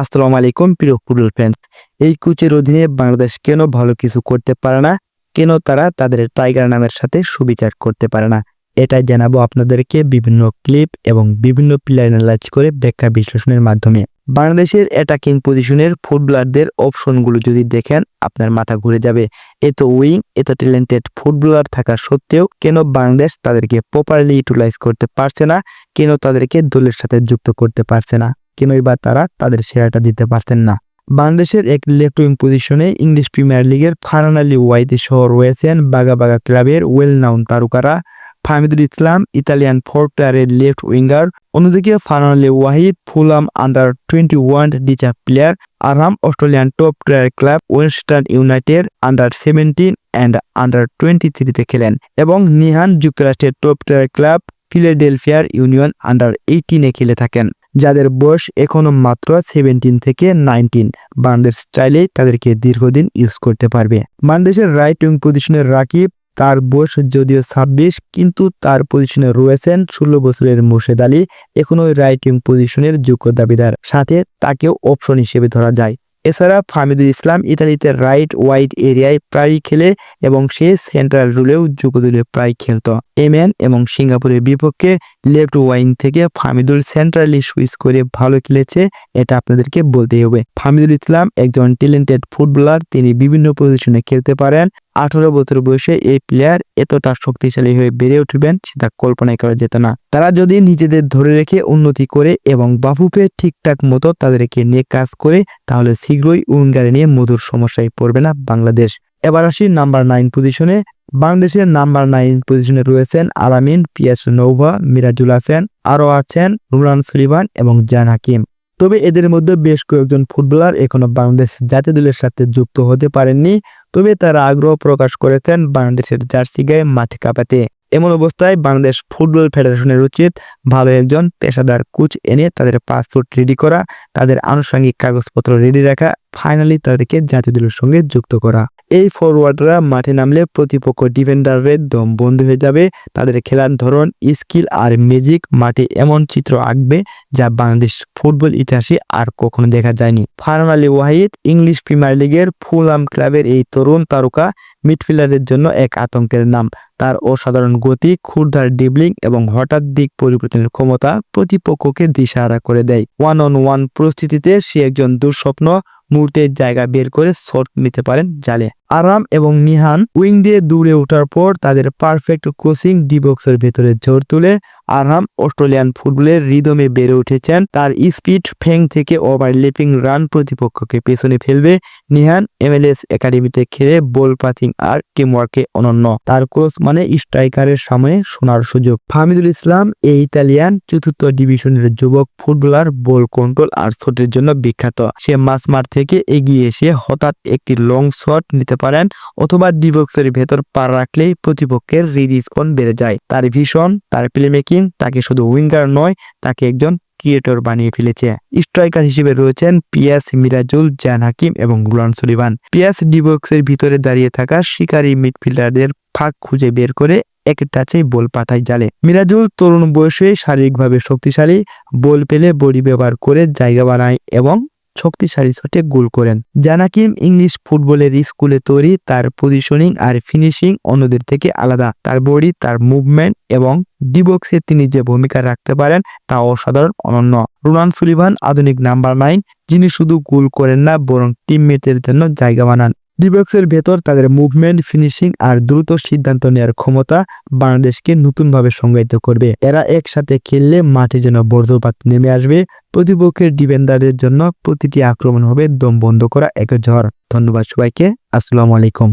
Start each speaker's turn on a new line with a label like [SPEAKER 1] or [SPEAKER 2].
[SPEAKER 1] আসসালামু আলাইকুম, প্রিয় ফুটবল ফ্যান এই কোচের অধীনে বাংলাদেশ কেন ভালো কিছু করতে পারে না? কেন তারা তাদের টাইগার নামের সাথে সুবিচার করতে পারে না? এটাই জানাব আপনাদেরকে বিভিন্ন ক্লিপ এবং বিভিন্ন প্লেয়ার অ্যানালাইজ করে ব্যাখ্যা বিশ্লেষণের মাধ্যমে। বাংলাদেশের অ্যাটাকিং পজিশনের ফুটবলারদের অপশনগুলো যদি দেখেন, আপনার মাথা ঘুরে যাবে। এত উইং এত ট্যালেন্টেড ফুটবলার থাকা সত্ত্বেও কেন বাংলাদেশ তাদেরকে প্রপারলি ইউটিলাইজ করতে পারছে না? কেন তাদেরকে দলের সাথে যুক্ত করতে পারছে না? কেনই বা তারা তাদের সেরাটা দিতে পারতেন না। বাংলাদেশের এক লেফট উইং পজিশনে ইংলিশ প্রিমিয়ার লিগের ফারানালি ওয়াইতে সহ রয়েছেন বাগা বাগা ক্লাবের ওয়েল নাউন তারকারা ফাহমিদুল ইসলাম, ইতালিয়ান ফোর্টারের লেফট উইঙ্গার অন্যদিকে ফারানালি Wahid Fulham under twenty one ডিচা player, আরাম Australian top player club Western United under seventeen and under twenty থ্রিতে খেলেন এবং নিহান যুক্তরাষ্ট্রের টপ প্লেয়ার ক্লাব ফিলাডেলফিয়ার ইউনিয়ন আন্ডার এইটিনে খেলে থাকেন। যাদের বয়স এখনও মাত্র সেভেন্টিন থেকে নাইনটিন বাংলাদেশ চাইলেই তাদেরকে দীর্ঘদিন ইউজ করতে পারবে। বাংলাদেশের রাইট উইং পজিশনের রাকিব, তার বয়স যদিও ছাব্বিশ, কিন্তু তার পজিশনে রয়েছেন ষোলো বছরের মুর্শেদ আলী এখনও রাইট উইং পজিশনের যোগ্য দাবিদার। সাথে তাকেও অপশন হিসেবে ধরা যায়। এছাড়া ফামিদুল ইসলাম ইতালিতে রাইট ওয়াইড এরিয়ায় প্রায় খেলে এবং সে সেন্ট্রাল রুলেও যুবদলে প্রায় খেলত। এমএন এবং সিঙ্গাপুরের বিপক্ষে লেফট ওয়াইন থেকে ফামিদুল সেন্ট্রালি সুইচ করে ভালো খেলেছে, এটা আপনাদেরকে বলতেই হবে। ফামিদুল ইসলাম একজন ট্যালেন্টেড ফুটবলার তিনি বিভিন্ন পজিশনে খেলতে পারেন। আঠারো বছর বয়সে এই প্লেয়ার এতটা শক্তিশালী হয়ে বেড়ে উঠবেন সেটা কল্পনাই করা যেত না। তারা যদি নিজেদের ধরে রেখে উন্নতি করে এবং বাফুফে ঠিকঠাক মতো তাদেরকে নিয়ে কাজ করে, তাহলে শীঘ্রই উইঙ্গারে নিয়ে মধুর সমস্যায় পড়বে না বাংলাদেশ। এবার আসি নাম্বার নাইন পজিশনে বাংলাদেশের নাম্বার নাইন পজিশনে রয়েছেন আলামিন, পিয়াস নৌভা, মিরাজুল হাসান, আরও আছেন রুলান সুলিমান এবং জান হাকিম। তবে এদের মধ্যে বেশ কয়েকজন ফুটবলার এখনও বাংলাদেশ জাতীয় দলের সাথে যুক্ত হতে পারেননি, তবে তারা আগ্রহ প্রকাশ করেছেন বাংলাদেশের জার্সি গায়ে মাঠে কাঁপাতে। এমন অবস্থায় বাংলাদেশ ফুটবল ফেডারেশনের উচিত ভালো একজন পেশাদার কোচ এনে তাদের পাসপোর্ট রেডি করা, তাদের আনুষঙ্গিক কাগজপত্র রেডি রাখা ফাইনালি তাদেরকে জাতীয় দলের সঙ্গে যুক্ত করা। এই ফরওয়ার্ডরা মাঠে নামলে প্রতিপক্ষ ডিফেন্ডারের দম বন্ধ হয়ে যাবে। তাদের খেলার ধরন স্কিল আর ম্যাজিক মাঠে এমন চিত্র আঁকবে যা বাংলাদেশ ফুটবল ইতিহাসে আর কখনো দেখা যায়নি। ফারহান আলী ওয়াহিদ, ইংলিশ প্রিমিয়ার লিগের ফুলাম ক্লাবের এই তরুণ তারকা মিডফিল্ডারের জন্য এক আতঙ্কের নাম। তার অসাধারণ গতি, ক্ষুরধার ডিবলিং এবং হঠাৎ দিক পরিবর্তনের ক্ষমতা প্রতিপক্ষকে দিশাহারা করে দেয়। ওয়ান অন ওয়ান পরিস্থিতিতে সে একজন দুঃস্বপ্ন মুহূর্তের জায়গা বের করে শট নিতে পারেন জালে। আরাম এবং নিহান উইং দিয়ে দূরে ওঠার পর তাদের পারফেক্ট ক্রসিং ডিবক্সের ভেতরে ঝড় তুলে আরাম অস্ট্রেলিয়ান ফুটবলের রিদমে বেড়ে উঠেছেন। তার স্পিড ফ্যাং থেকে ওভারলেপিং রান প্রতিপক্ষকে পেছনে ফেলবে নিহান এমএলএস একাডেমিতে খেলে বল পাথিং আর টিমওয়ার্কে অনন্য। তার ক্রস মানে স্ট্রাইকারের সামনে শোনার সুযোগ। ফাহমিদুল ইসলাম এই ইতালিয়ান, চতুর্থ ডিভিশনের যুবক, ফুটবলার, বল কন্ট্রোল আর শটের জন্য বিখ্যাত। সে মাস মাঠ থেকে এগিয়ে এসে হঠাৎ একটি লং শট নিতে পারেন অথবা ডিবক্সের ভেতর পা রাখলেই প্রতিপক্ষের রিডিসকন বেড়ে যায়। তার ভীষণ তার প্লেমেকিং তাকে শুধু উইঙ্গার নয়, তাকে একজন ক্রিয়েটর বানিয়ে ফেলেছে। স্ট্রাইকার হিসেবে রয়েছেন পিয়াস মিরাজুল, জান হাকিম এবং গুলান সুলিভান। পিয়াস ডিবক্সের ভিতরে দাঁড়িয়ে থাকা শিকারী মিডফিল্ডারদের ফাঁক খুঁজে বের করে এক টাচেই বল পাঠায় জালে। মিরাজুল তরুণ বয়সে শারীরিকভাবে শক্তিশালী, বল পেলে বডি ব্যবহার করে জায়গা বানায় এবং শক্তিশালী শটে গোল করেন। জানাকিম ইংলিশ ফুটবলের স্কুলে তৈরি তার পজিশনিং আর ফিনিশিং অন্যদের থেকে আলাদা। তার বডি তার মুভমেন্ট এবং ডিবক্সে তিনি যে ভূমিকা রাখতে পারেন তা অসাধারণ অনন্য। রোনান সুলিভান আধুনিক নাম্বার নাইন যিনি শুধু গোল করেন না, বরং টিমমেটের জন্য জায়গা বানান। ডিবক্সের ভেতর তাদের মুভমেন্ট ফিনিশিং আর দ্রুত সিদ্ধান্ত নেওয়ার ক্ষমতা বাংলাদেশকে নতুনভাবে সংজ্ঞায়িত করবে। এরা একসাথে খেললে মাঠে যেন বর্জ্যপাত নেমে আসবে। প্রতিপক্ষের ডিফেন্ডারের জন্য প্রতিটি আক্রমণ হবে দম বন্ধ করা এক ঝড়। ধন্যবাদ সবাইকে। আসসালামু আলাইকুম।